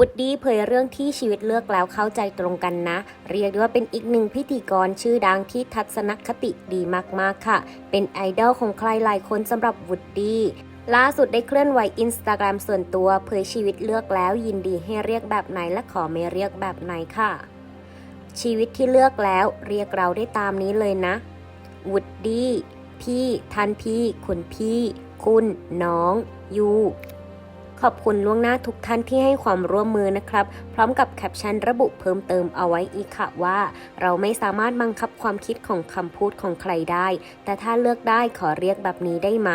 วูดดี้เผยเรื่องที่ชีวิตเลือกแล้วเข้าใจตรงกันนะ เรียกได้ว่าเป็นอีกหนึ่งพิธีกรชื่อดังที่ทัศนคติดีมาก ๆ ค่ะ เป็นไอดอลของใครหลายคนสำหรับวูดดี้ล่าสุดได้เคลื่อนไหวอินสตาแกรมส่วนตัวเผยชีวิตเลือกแล้วยินดีให้เรียกแบบไหนและขอไม่เรียกแบบไหนค่ะ ชีวิตที่เลือกแล้วเรียกเราได้ตามนี้เลยนะวูดดี้พี่ท่านพี่ คุณพี่ คุณน้อง ยู ขอบคุณล่วงหน้าทุกท่านที่ให้ความร่วมมือนะครับ พร้อมกับแคปชั่นระบุเพิ่มเติมเอาไว้อีกค่ะว่า เราไม่สามารถบังคับความคิดของคำพูดของใครได้ แต่ถ้าเลือกได้ขอเรียกแบบนี้ได้ไหม